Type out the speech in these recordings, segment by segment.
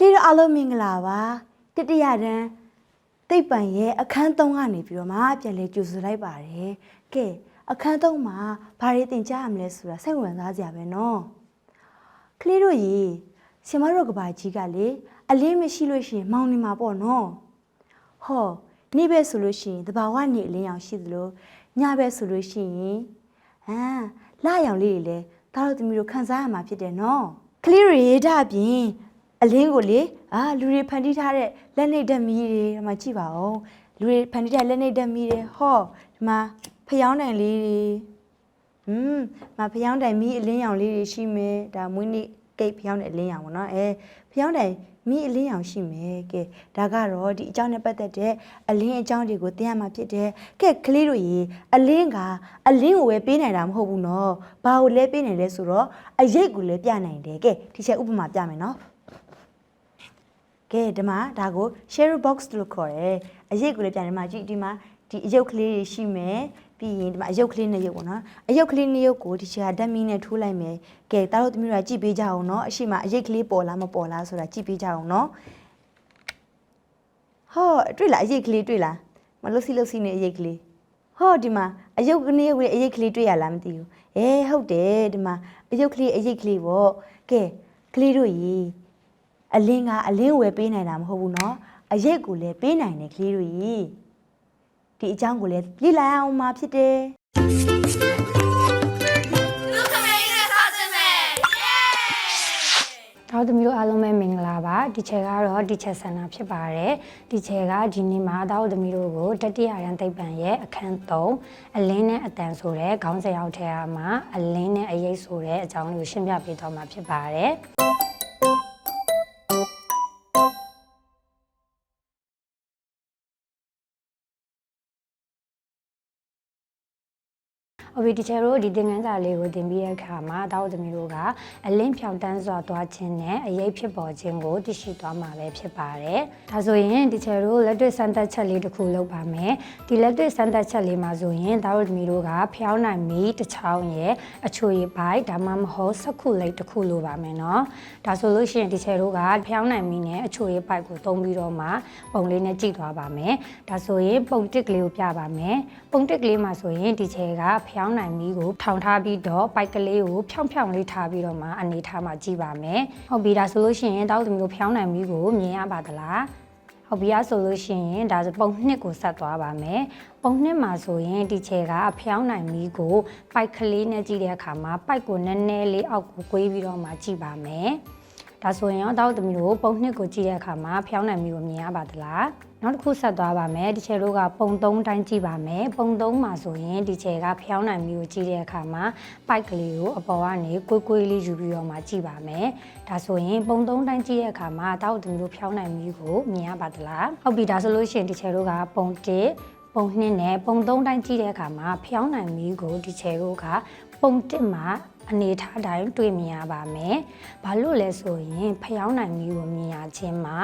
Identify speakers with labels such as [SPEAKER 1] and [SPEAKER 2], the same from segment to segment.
[SPEAKER 1] ခရီးတော်အားလုံးမင်္ဂလာပါတတိယတန်းသိပ္ပံရဲ့အခန်း၃ကနေပြီးတော့မှပြန်လဲကြိုဆိုလိုက်ပါတယ်ကဲအခန်း၃မှာဘာတွေသင်ကြားရမလဲဆိုတာစိတ်ဝင်စားစရာပဲနော်ခလေးတို့ရေရှင်မတို့ကဘာကြီးကလေအလင်းမရှိလို့ရှိရင်မောင်းနေမှာပေါ့နော်ဟောနေပဲဆိုလို့ရှိရင်တဘာဝနေအလင်းရောင်ရှိသလိုညပဲဆိုလို့ရှိရင်ဟမ်လရောင်လေးတွေလည်းသားတို့သမီးတို့ခန်းစားရမှာဖြစ်တယ်နော်ကလေးတွေဒါအပြင် အလင်းကိုလေအာလူတွေဖန်တီးထားတဲ့လက်နေဓာတ်မီးတွေဒီမှာကြည့်ပါဦးလူတွေဖန်တီးထားတဲ့လက်နေဓာတ်မီးတွေဟောဒီမှာဖျောင်းတိုင်လေးတွေဟွန်းမဖျောင်းတိုင်မီးအလင်းရောင်လေးတွေရှိမယ်ဒါမွေးနေ့ကိတ်ဖျောင်းတဲ့အလင်းရောင်ပေါ့နော်အဲဖျောင်းတိုင်မီးအလင်းရောင်ရှိမယ်ကဲဒါကတော့ဒီအကြောင်းနဲ့ပတ်သက်တဲ့အလင်းအကြောင်းတွေကိုသိရမှာဖြစ်တယ်ကဲကလေးတို့ရေအလင်းကအလင်းကိုပဲပေးနိုင်တာမဟုတ်ဘူးနော်ဘာကိုလဲပေးနိုင်လဲဆိုတော့အရိတ်ကိုလည်းပြနိုင်တယ်ကဲဒီချက်ဥပမာပြမယ်နော် ကဲဒီမှာဒါကို share box လို့ခေါ်တယ်အရိပ်ကိုလည်းပြန်ဒီမှာကြည့်ဒီမှာဒီအရုပ်ကလေးတွေရှိမယ်ပြီးရင်ဒီမှာအရုပ်ကလေးနှစ်ရုပ်ပေါ့နော်အရုပ်ကလေးနှစ်ရုပ်ကိုဒီချာဓာတ်မီနဲ့ထိုးလိုက်မယ်ကဲတားတို့သမီးတို့ကကြည့်ပေးကြအောင်နော်အရှိမအရိပ်ကလေးပေါ်လားမပေါ်လားဆိုတာကြည့်ပေးကြအောင်နော်ဟောတွေ့လားအရိပ်ကလေးတွေ့လားမလို့စီလို့စီနေအရိပ်ကလေးဟောဒီမှာအရုပ်ကလေးရဲ့အရိပ်ကလေးတွေ့ရလားမသိဘူးအေးဟုတ်တယ်ဒီမှာအရုပ်ကလေးအရိပ်ကလေးပေါ့ကဲကလေးတို့ရေ အလင်းကအလင်းဝယ်ပေးနိုင်တာမဟုတ်ဘူးเนาะအရိတ်ကိုလည်းပေးနိုင်တယ်ကလေးတို့ကြီးဒီအကြောင်းကိုလည်းလေ့လာရအောင်မှာဖြစ်တယ်
[SPEAKER 2] လူခမေးနဲ့စားခြင်းပဲเย้
[SPEAKER 3] တော့သမီးတို့အားလုံးပဲမင်္ဂလာပါဒီချက်ကတော့ဒီချက်ဆန္ဒဖြစ်ပါတယ်ဒီချက်ကဒီနေ့မှာတော့သမီးတို့ကိုတတိယရန်သိပ္ပံရဲ့အခန်း3အလင်းနဲ့အတန်ဆိုတဲ့ခေါင်းစဉ်အောက်ထဲမှာအလင်းနဲ့အရေးဆိုတဲ့အကြောင်းလေးကိုရှင်းပြပေးတော့မှာဖြစ်ပါတယ် ဟုတ်ပြီဒီချေတို့ဒီသင်ခန်းစာလေးကိုသင်ပြီးတဲ့အခါမှာတောက်သမီးတို့ကအလင်းဖြောင်တန်းစွာသွားခြင်းနဲ့အရေးဖြစ်ပေါ်ခြင်းကိုသိရှိသွားမှာပဲဖြစ်ပါတယ်။ဒါဆိုရင်ဒီချေတို့လက်တွေ့စမ်းသပ်ချက်လေးတစ်ခုလုပ်ပါမယ်။ဒီလက်တွေ့စမ်းသပ်ချက်လေးမှာဆိုရင်တောက်သမီးတို့ကဖျောင်းနိုင်မီတစ်ချောင်းရဲ့အချိုရည်ပိုက်ဒါမှမဟုတ်စက္ခုလိတ်တစ်ခုလိုပါမယ်နော်။ဒါဆိုလို့ရှိရင်ဒီချေတို့ကဖျောင်းနိုင်မီနဲ့အချိုရည်ပိုက်ကိုသုံးပြီးတော့မှပုံလေးနဲ့ကြည့်သွားပါမယ်။ဒါဆိုရင်ပုံတစ်ကလေးကိုပြပါမယ်။ပုံတစ်ကလေးမှာဆိုရင်ဒီချေကဖျောင်းနိုင်မီကိုထောင်ထားပြီးတော့ပိုက်ကလေးကိုဖြောင်းဖြောင်းလေးထားပြီးတော့မှအနေထားမှာကြည့်ပါမယ်။ဟုတ်ပြီဒါဆိုလို့ရှိရင်တောက်သမီးတို့ဖျောင်းနိုင်မီကိုမြင်ရပါသလား။ဟုတ်ပြီအားဆိုလို့ရှိရင်ဒါဆိုပုံနှစ်ကိုဆက်သွားပါမယ်ပုံနှစ်မှာဆိုရင်ဒီချေကအဖျောင်းနိုင်မီကိုပိုက်ကလေးနဲ့ကြည့်တဲ့အခါမှာပိုက်ကိုနည်းနည်းလေးအောက်ကိုကွေးပြီးတော့မှကြည့်ပါမယ် ဒါဆိုရင်ရောတောက်သမီးတို့ပုံနှစ်ကိုကြည့်တဲ့အခါမှာဖျောင်းနိုင်မီကိုမြင်ရပါသလားနောက်တစ်ခုဆက်သွားပါမယ်ဒီချေတို့ကပုံသုံးတိုင်းကြည့်ပါမယ်ပုံသုံးမှာဆိုရင်ဒီချေကဖျောင်းနိုင်မီကိုကြည့်တဲ့အခါမှာပိုက်ကလေးကိုအပေါ်ကနေကွေးကွေးလေးယူပြီးတော့မှကြည့်ပါမယ်ဒါဆိုရင်ပုံသုံးတိုင်းကြည့်တဲ့အခါမှာတောက်သမီးတို့ဖျောင်းနိုင်မီကိုမြင်ရပါသလားဟုတ်ပြီဒါဆိုလို့ရှိရင်ဒီချေတို့ကပုံတစ်ပုံနှစ်နဲ့ပုံသုံးတိုင်းကြည့်တဲ့အခါမှာဖျောင်းနိုင်မီကိုဒီချေတို့ကပုံတစ်မှာ အနေထားတိုင်းတွေ့မြင်ရပါမယ်။ဘာလို့လဲဆိုရင်ဖျောင်းနိုင်မီကိုမြင်ရခြင်းမှာ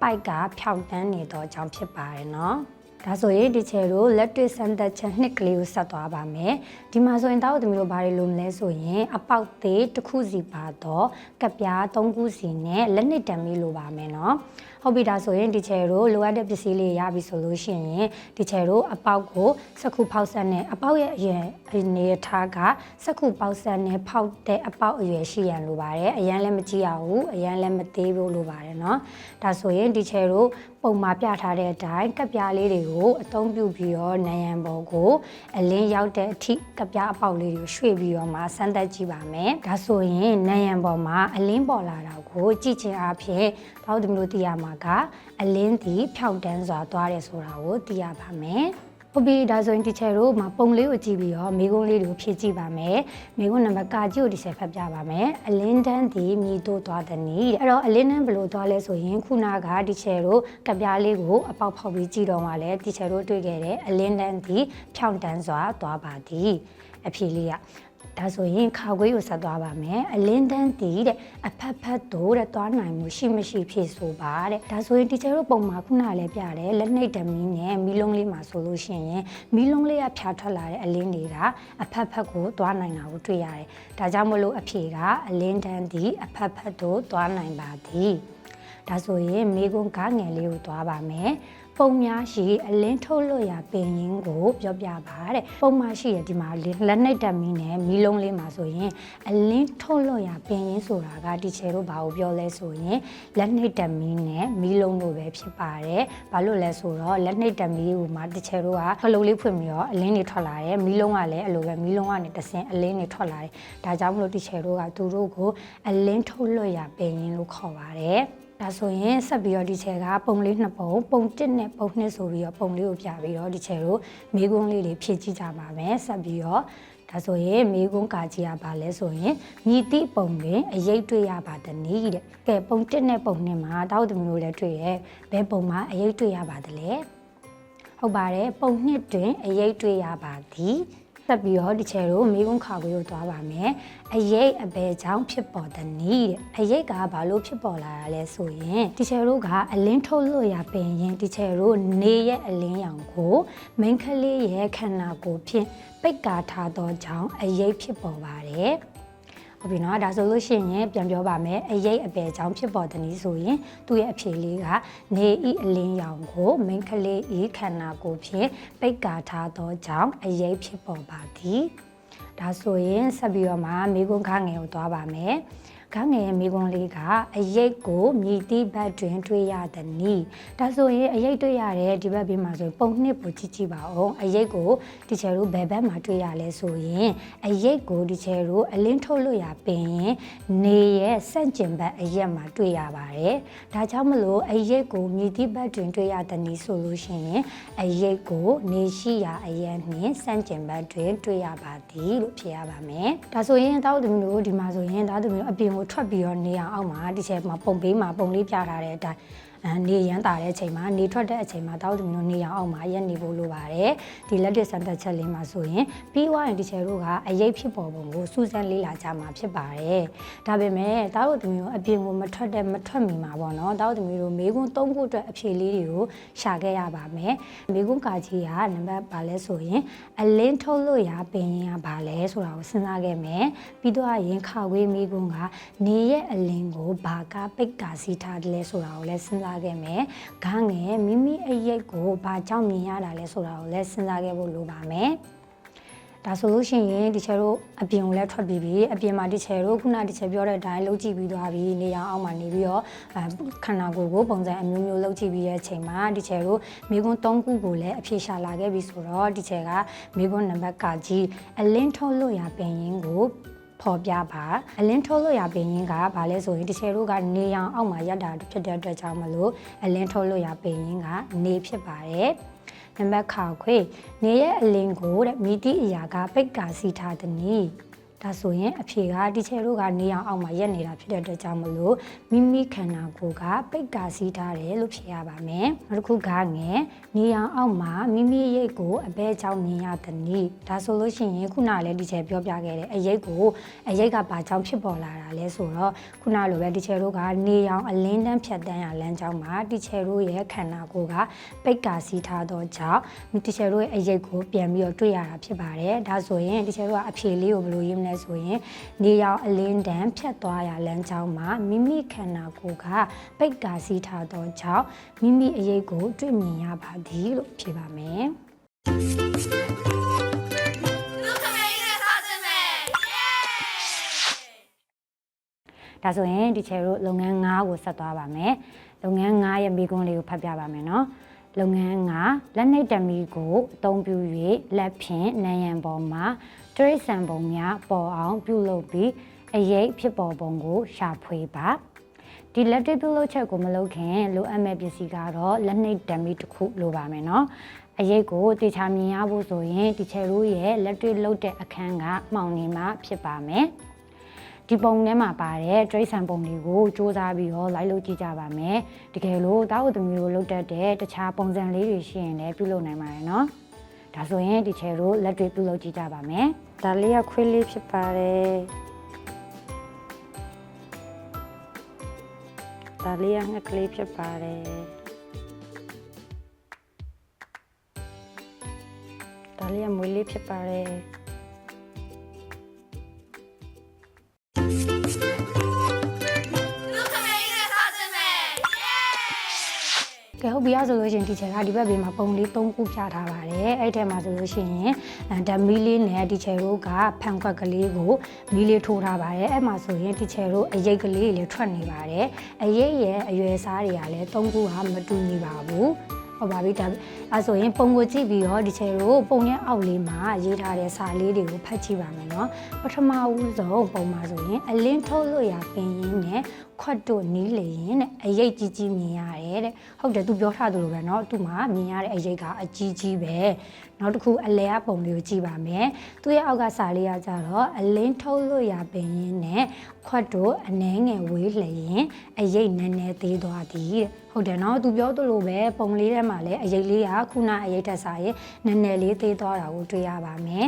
[SPEAKER 3] ပိုက်ကဖြောင့်တန်းနေတော့ကြောင့်ဖြစ်ပါတယ်နော်။ဒါဆိုရင်ဒီချေတို့လက်တွေ့စမ်းသပ်ချက်နှစ်ကလေးကိုဆက်သွားပါမယ်။ဒီမှာဆိုရင်တောက်သမီးတို့ဘာတွေလုပ်မလဲဆိုရင်အပေါက်သေးတစ်ခုစီပါတော့ကပ်ပြား၃ခုစီနဲ့လက်နှစ်တံမီလိုပါမယ်နော်။ ဟုတ်ပြီဒါဆိုရင်ဒီချယ်တို့လိုအပ်တဲ့ပစ္စည်းလေးရပြီဆိုလို့ရှိရင်ဒီချယ်တို့အပေါက်ကိုစက္ခုပေါက်ဆက်နဲ့အပေါက်ရဲ့အရွယ်အနေထားကစက္ခုပေါက်ဆက်နဲ့ဖောက်တဲ့အပေါက်အရွယ်ရှိရန်လိုပါတယ်အရန်လည်းမကြည့်ရဘူးအရန်လည်းမသေးဘူးလိုပါတယ်เนาะဒါဆိုရင်ဒီချယ်တို့ပုံမှာပြထားတဲ့အတိုင်းကပ်ပြားလေးတွေကိုအသုံးပြုပြီးတော့နယံပေါ်ကိုအလင်းရောက်တဲ့အထိကပ်ပြားအပေါက်လေးတွေကိုရွှေ့ပြီးတော့မှစမ်းသပ်ကြည့်ပါမယ်ဒါဆိုရင်နယံပေါ်မှာအလင်းပေါ်လာတာကိုကြည့်ခြင်းအပြင်ဘောက်သမီးတို့သိရမှာ ကအလင်းဒီဖြောင့်တန်းစွာသွားတယ်ဆိုတာကိုသိရပါမယ်။ဟုတ်ပြီဒါဆိုရင်တီချာတို့မှာပုံလေးကိုကြည့်ပြီးတော့မိကုံးလေးတွေကိုဖြည့်ကြည့်ပါမယ်။မိကုံးနံပါတ်ကာကြည့်ကိုဒီဆက်ဖတ်ပြပါမယ်။အလင်းတန်းဒီမြည်တို့သွားတဲ့နည်းအဲ့တော့အလင်းတန်းဘယ်လိုသွားလဲဆိုရင်ခုနကတီချာတို့ကပြားလေးကိုအပေါက်ဖောက်ပြီးကြည့်တော့မှလည်းတီချာတို့တွေ့ခဲ့တဲ့အလင်းတန်းဒီဖြောင့်တန်းစွာသွားပါသည်။အဖြေလေးက ဒါဆိုရင်ခါခွေးကိုဆက်သွားပါမယ်အလင်းတန်းတီးတဲ့အဖက်ဖက်တို့တဲ့သွားနိုင်မှုရှိမရှိဖြည့်ဆိုပါတဲ့ဒါဆိုရင်တီချာတို့ပုံမှာခုနလည်းပြတယ်လက်နှိပ်တမီးနဲ့မီးလုံးလေးမှာဆိုလို့ရှိရင်မီးလုံးလေးကဖြာထွက်လာတဲ့အလင်းတွေကအဖက်ဖက်ကိုသွားနိုင်တာကိုတွေ့ရတယ်ဒါကြောင့်မလို့အဖြေကအလင်းတန်းတီးအဖက်ဖက်တို့သွားနိုင်ပါသည်ဒါဆိုရင်မိကွန်းကားငယ်လေးကိုသွားပါမယ် ပုံများရှိအလင်းထုတ်လို့ရပင်ရင်းကိုပြောပြပါတဲ့ပုံမရှိရဒီမှာလက်နှိပ်တက်မီနဲ့မီးလုံးလေးမှာဆိုရင်အလင်းထုတ်လို့ရပင်ရင်းဆိုတာကဒီချေတို့ဘာကိုပြောလဲဆိုရင်လက်နှိပ်တက်မီနဲ့မီးလုံးတို့ပဲဖြစ်ပါတယ်ဘာလို့လဲဆိုတော့လက်နှိပ်တက်မီကိုမှဒီချေတို့ကခလုံးလေးဖွင့်ပြီးတော့အလင်းတွေထွက်လာတယ်မီးလုံးကလည်းအဲ့လိုပဲမီးလုံးကနေတဆင်အလင်းတွေထွက်လာတယ်ဒါကြောင့်မလို့ဒီချေတို့ကသူတို့ကိုအလင်းထုတ်လို့ရပင်ရင်းလို့ခေါ်ပါတယ် ဒါဆိုရင်ဆက်ပြီးတော့ဒီချဲကပုံလေးနှစ်ပုံပုံတစ်နဲ့ပုံနှစ်ဆိုပြီးတော့ပုံလေးကိုပြပြီးတော့ဒီချဲတို့မိကုန်းလေးတွေဖြည့်ကြည့်ကြပါမယ်ဆက်ပြီးတော့ဒါဆိုရင်မိကုန်းကာကြီးကပါလဲဆိုရင်မြည်တိပုံတွင်အရေးတွေ့ရပါတနည်းတဲ့ကဲပုံတစ်နဲ့ပုံနှစ်မှာတောက်သမီးတို့လည်းတွေ့ရဲ့ဘယ်ပုံမှာအရေးတွေ့ရပါသလဲဟုတ်ပါတယ်ပုံနှစ်တွင်အရေးတွေ့ရပါသည် ဆက်ပြီးတော့ဒီချဲတို့မိကုန်းခါခွေးကိုသွားပါမယ်အရေးအဘယ်ကြောင့်ဖြစ်ပေါ်တဲ့နည်းတဲ့အရေးကဘာလို့ဖြစ်ပေါ်လာတာလဲဆိုရင်ဒီချဲတို့ကအလင်းထုတ်လို့ရပင်ရင်ဒီချဲတို့နေရဲ့အလင်းရောင်ကိုမိန်းကလေးရဲ့ခန္ဓာကိုယ်ဖြင့်ပိတ်ကာထားသောကြောင့်အရေးဖြစ်ပေါ်ပါတယ် ဟုတ်ပြီနော်ဒါဆိုလို့ရှိရင်ပြန်ပြောပါမယ်အရေးအပယ်ကြောင့်ဖြစ်ပေါ်တဲ့နည်းဆိုရင်သူ့ရဲ့အဖြေလေးကနေဤအလင်းရောင်ကိုမိန်းကလေးဤခန္ဓာကိုယ်ဖြင့်ပိတ်ကာထားသောကြောင့်အရေးဖြစ်ပေါ်ပါသည်ဒါဆိုရင်ဆက်ပြီးတော့မှမိကုန်းခငယ်ကိုသွားပါမယ် ခငယ်ရဲ့မိကုန်းလေးကအရိတ်ကိုမြည်တိဘတ်တွင်တွေ့ရသည်နီးဒါဆိုရင်အရိတ်တွေ့ရတဲ့ဒီဘက်ဘေးမှာဆိုရင်ပုံနှစ်ပူကြည့်ကြည့်ပါအောင်အရိတ်ကိုဒီချယ်တို့ဘယ်ဘက်မှာတွေ့ရလဲဆိုရင်အရိတ်ကိုဒီချယ်တို့အလင်းထုတ်လို့ရပင်ရင်နေရဲ့စန့်ကျင်ဘက်အရက်မှာတွေ့ရပါတယ်ဒါကြောင့်မလို့အရိတ်ကိုမြည်တိဘတ်တွင်တွေ့ရသည်နီးဆိုလို့ရှိရင်အရိတ်ကိုနေရှိရာအရက်နှင့်စန့်ကျင်ဘက်တွင်တွေ့ရပါသည်လို့ဖြေရပါမယ်ဒါဆိုရင်တောက်သူမျိုးတို့ဒီမှာဆိုရင်တောက်သူမျိုးအပြင်ကိုထွက်ပြီးတော့နေအောင်အောက်မှာဒီချက်မှာပုံပေးမှာပုံလေးပြထားတဲ့အတိုင်းအဲ နေရမ်းတာတဲ့အချိန်မှာနေထွက်တဲ့အချိန်မှာတောက်သူမျိုးတို့နေအောင်အောက်မှာရက်နေဖို့လိုပါတယ်ဒီလက်တွေ့စမ်းသပ်ချက်လေးမှာဆိုရင်ပြီးွားရင်ဒီချက်တို့ကအရေးဖြစ်ပေါ်ပုံကိုစူးစမ်းလေ့လာကြမှာဖြစ်ပါတယ်ဒါပေမဲ့တောက်သူမျိုးအပြင်ကိုမထွက်တဲ့မထွက်မီမှာပေါ့နော်တောက်သူမျိုးတို့မေကွန်းသုံးဖို့အတွက်အဖြေလေးတွေကိုရှာခဲ့ရပါမယ်မေကွန်းကာကြီးကနံပါတ်ပါလဲဆိုရင်အလင်းထုတ်လို့ရပင်ရင်ကဘာလဲဆိုတာကိုစဉ်းစားခဲ့မယ်ပြီးတော့ရင်ခါဝေးမေကွန်းကနေရဲ့အလင်းကိုဘာကပိတ်ကာစီထားတယ်လဲဆိုတာကိုလည်းစဉ်းစားခဲ့မယ်။ဂန်းငယ်မိမိအရိတ်ကိုဘာကြောင့်မြင်ရတာလဲဆိုတာကိုလည်းစဉ်းစားခဲ့ဖို့လိုပါမယ်။ဒါဆိုလို့ရှိရင်ဒီချယ်တို့အပြင်ကိုလည်းထွက်ပြီးပြီအပြင်မှာဒီချယ်တို့ခုနဒီချယ်ပြောတဲ့အတိုင်းလှုပ်ကြည့်ပြီးသွားပြီနေရောင်အောက်မှာနေပြီးတော့အဲခန္ဓာကိုယ်ကိုပုံစံအမျိုးမျိုးလှုပ်ကြည့်ပြီးတဲ့အချိန်မှာဒီချယ်တို့မိကွန်း၃ခုကိုလည်းအဖြေရှာလာခဲ့ပြီဆိုတော့ဒီချယ်ကမိကွန်းနံပါတ်ကကြီးအလင်းထုတ်လို့ရပင်ရင်ကို ဖော်ပြပါအလင်းထုတ်လို့ရပင်ရင်ကဘာလဲဆိုရင်ဒီချယ်တို့ကနေရောင်အောက်မှာရက်တာဖြစ်တဲ့အတွက်ကြောင့်မလို့အလင်းထုတ်လို့ရပင်ရင်ကနေဖြစ်ပါတယ်နံပါတ်ခါခွေနေရဲ့အလင်းကိုတဲ့မိတိအရာကပိတ်ကာစီထားသည်နီ ဒါဆိုရင်အဖြေကဒီချယ်တို့ကနေအောင်အောက်မှာရက်နေတာဖြစ်တဲ့အတွက်ကြောင့်မလို့မိမိခန္ဓာကိုယ်ကပိတ်ကာစီးထားတယ်လို့ဖြေရပါမယ်နောက်တစ်ခုကငယ်နေအောင်အောက်မှာမိမိရိတ်ကိုအဘဲကြောင့်မြင်ရသည်နီဒါဆိုလို့ရှိရင်ခုနလည်းဒီချယ်ပြောပြခဲ့တယ်အရိတ်ကိုအရိတ်ကဘာကြောင့်ဖြစ်ပေါ်လာတာလဲဆိုတော့ခုနလိုပဲဒီချယ်တို့ကနေအောင်အလင်းတန်းဖြတ်တန်းရလမ်းကြောင်းမှာဒီချယ်တို့ရဲ့ခန္ဓာကိုယ်ကပိတ်ကာစီးထားတော့ကြောင့်ဒီချယ်တို့ရဲ့အရိတ်ကိုပြန်ပြီးတော့တွေ့ရတာဖြစ်ပါတယ်ဒါဆိုရင်ဒီချယ်တို့ကအဖြေလေးကိုဘယ်လိုရေးမလဲဆိုရင်နေရောင်အလင်းတန်းဖြတ်သွားရလမ်းကြောင်းမှာမိမိခန္ဓာကိုယ်ကပိတ်ကာစီးထားသောကြောင့်မိမိအရေးကိုတွေ့မြင်ရပါသည်လို့ဖြေပါမယ်
[SPEAKER 2] လူခမိန်နဲ့စားခြင်းပဲယေး
[SPEAKER 3] ဒါဆိုရင်ဒီချေတို့လုပ်ငန်း9ကိုဆက်သွားပါမယ်လုပ်ငန်း9ရဲ့မိကွန်းလေးကိုဖတ်ပြပါမယ်နော် လုပ်ငန်း9လက်နှိပ်တမီကိုအသုံးပြု၍လက်ဖြင့်နံရံပေါ်မှာတရိတ်ဆန်ပုံများပေါ်အောင်ပြုလုပ်ပြီးအရေးဖြစ်ပေါ်ပုံကိုရှာဖွေပါဒီလက်တွေ့ပြုလုပ်ချက်ကိုမလုပ်ခင်လိုအပ်မဲ့ပစ္စည်းကတော့လက်နှိပ်တမီတစ်ခုလိုပါမယ်နော်အရေးကိုတေချာမြင်ရဖို့ဆိုရင်ဒီချယ်တို့ရဲ့လက်တွေ့လုပ်တဲ့အခန်းကမှောင်နေမှဖြစ်ပါမယ် ဒီပုံထဲမှာပါတဲ့တရိတ်ဆန်ပုံတွေကိုစူးစမ်းပြီးတော့လိုက်လုပ်ကြည့်ကြပါမယ်တကယ်လို့တာဝတ္တမျိုးလုပ်တတ်တဲ့တခြားပုံစံလေးတွေရှိရင်လည်းပြုလုပ်နိုင်ပါတယ်နော်ဒါဆိုရင်ဒီချယ်တို့လက်တွေပြုလုပ်ကြည့်ကြပါမယ်ဒါလေးကခွေးလေးဖြစ်ပါတယ်ဒါလေးကငှက်ကလေးဖြစ်ပါတယ်ဒါလေးကမွေးလေးဖြစ်ပါတယ်
[SPEAKER 2] လူခမိန်နဲ့စားခြင်းပဲယေ
[SPEAKER 3] ကဲဟုတ်ပြီအဲ့ဆိုလို့ရှိရင်ဒီချက်ကဒီဘက်ဘေးမှာပုံလေး၃ခုပြထားပါတယ်အဲ့ထဲမှာဆိုလို့ရှိရင်ဓမီလေးနဲ့ဒီချက်တို့ကဖန်ခွက်ကလေးကိုမီးလေးထိုးထားပါတယ်အဲ့မှာဆိုရင်ဒီချက်တို့အရိတ်ကလေးတွေလည်းထွက်နေပါတယ်အရိတ်ရဲ့အရွယ်စားတွေကလည်း၃ခုဟာမတူညီပါဘူးဟုတ်ပါပြီဒါအဲဆိုရင်ပုံကိုကြည့်ပြီးတော့ဒီချေတို့ပုံရဲ့အောက်လေးမှာရေးထားတဲ့စာလေးတွေကိုဖတ်ကြည့်ပါမယ်နော်ပထမဦးဆုံးပုံမှာဆိုရင်အလင်းထုတ်လို့ရပင်ရင်းနဲ့ ခွတ်တို့နီးလေရင်တဲ့အရိတ်ကြီးကြီးမြင်ရတယ်တဲ့ဟုတ်တယ်သူပြောထားသလိုပဲเนาะသူမှမြင်ရတဲ့အရိတ်ကအကြီးကြီးပဲနောက်တစ်ခုအလဲအပုံလေးကိုကြည့်ပါမယ်သူရဲ့အောက်ကစာလေးကကြတော့အလင်းထုတ်လို့ရပင်ရင်းနဲ့ခွတ်တို့အနှဲငယ်ဝေးလျင်အရိတ်နည်းနည်းသေးသွားသည်တဲ့ဟုတ်တယ်เนาะသူပြောသလိုပဲပုံလေးထဲမှာလည်းအရိတ်လေးကခုနအရိတ်တက်စာရဲ့နည်းနည်းလေးသေးသွားတာကိုတွေ့ရပါမယ်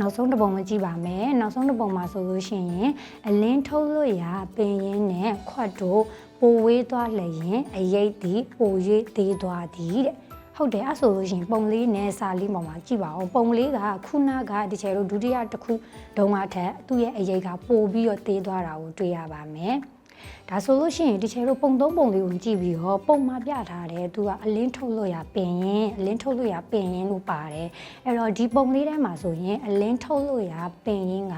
[SPEAKER 3] နောက်ဆုံးတစ်ပုံကိုကြည့်ပါမယ်နောက်ဆုံးတစ်ပုံမှာဆိုလို့ရှိရင်အလင်းထုတ်လို့ရပင်ရင်းနဲ့ခွတ်တို့ပိုဝေးသွားလျင်အရိတ်သည်ပို၍သေးသွားသည်တဲ့ဟုတ်တယ်အဲ့ဆိုလို့ရှိရင်ပုံလေးနဲ့စာလေးပေါ်မှာကြည့်ပါဦးပုံလေးကခုနကဒီချေတို့ဒုတိယတစ်ခုဒုံကထက်သူ့ရဲ့အရိတ်ကပိုပြီးတော့သေးသွားတာကိုတွေ့ရပါမယ် ဒါဆိုလို့ရှိရင်ဒီချေတို့ပုံသုံးပုံလေးကိုကြည့်ပြီးတော့ပုံမှာပြထားတယ်သူကအလင်းထုတ်လို့ရပင်ရင်အလင်းထုတ်လို့ရပင်ရင်လို့ပါတယ်အဲ့တော့ဒီပုံလေးထဲမှာဆိုရင်အလင်းထုတ်လို့ရပင်ရင်က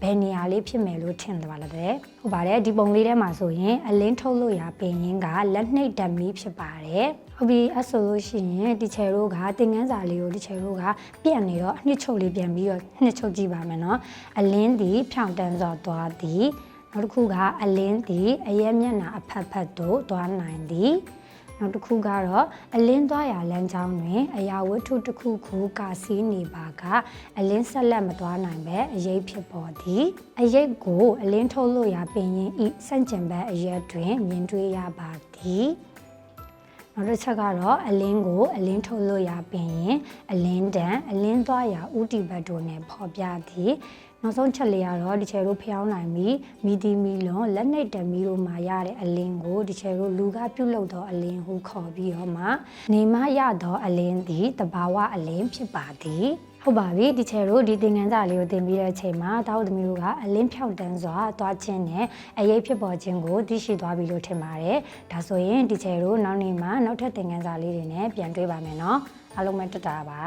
[SPEAKER 3] ဘယ်နေရာလေးဖြစ်မယ်လို့ထင်တယ်ပါလားတဲ့ဟုတ်ပါတယ်ဒီပုံလေးထဲမှာဆိုရင်အလင်းထုတ်လို့ရပင်ရင်ကလက်နှိပ်ဓမီဖြစ်ပါတယ်ဟုတ်ပြီအဲ့ဆိုလို့ရှိရင်ဒီချေတို့ကသင်ငန်းစာလေးကိုဒီချေတို့ကပြက်နေတော့နှစ်ချုပ်လေးပြန်ပြီးတော့နှစ်ချုပ်ကြည့်ပါမယ်နော်အလင်းဒီဖြောင်တန်းစွာသွားသည် နောက်တစ်ခုကအလင်းသည်အရက်မျက်နှာအဖက်ဖက်သို့သွားနိုင်သည်နောက်တစ်ခုကတော့အလင်းသွားရာလမ်းကြောင်းတွင် အရာဝတ္ထုတစ်ခုခုကာစီးနေပါက အလင်းဆက်လက်မသွားနိုင်ပဲအရေးဖြစ်ပေါ်သည်အရေးကိုအလင်းထုတ်လို့ရပင်ရင်ဤစန့်ကျင်ဘက်အရက်တွင်မြင်တွေ့ရပါသည်နောက်တစ်ချက်ကတော့အလင်းကိုအလင်းထုတ်လို့ရပင်ရင်အလင်းတန်အလင်းသွားရာဥတီဘတ်တို့နဲ့ဖော်ပြသည် နောက်ဆုံးချက်လေးကတော့ဒီချယ်တို့ဖျောင်းနိုင်ပြီးမီဒီမီလွန်လက်နှိပ်တမီတို့မှာရတဲ့အလင်းကိုဒီချယ်တို့လူကပြုတ်လုပ်သောအလင်းဟုခေါ်ပြီးတော့မှနေမရသောအလင်းသည်တဘာဝအလင်းဖြစ်ပါသည်ဟုတ်ပါပြီဒီချယ်တို့ဒီသင်ခန်းစာလေးကိုသင်ပြီးတဲ့အချိန်မှာတောက်သမီးတို့ကအလင်းဖြောက်တန်းစွာသွားခြင်းနဲ့အရေးဖြစ်ပေါ်ခြင်းကိုသိရှိသွားပြီလို့ထင်ပါတယ်ဒါဆိုရင်ဒီချယ်တို့နောက်နေ့မှာနောက်ထပ်သင်ခန်းစာလေးတွေနဲ့ပြန်တွေ့ပါမယ်နော်အားလုံးပဲတက်တာပါ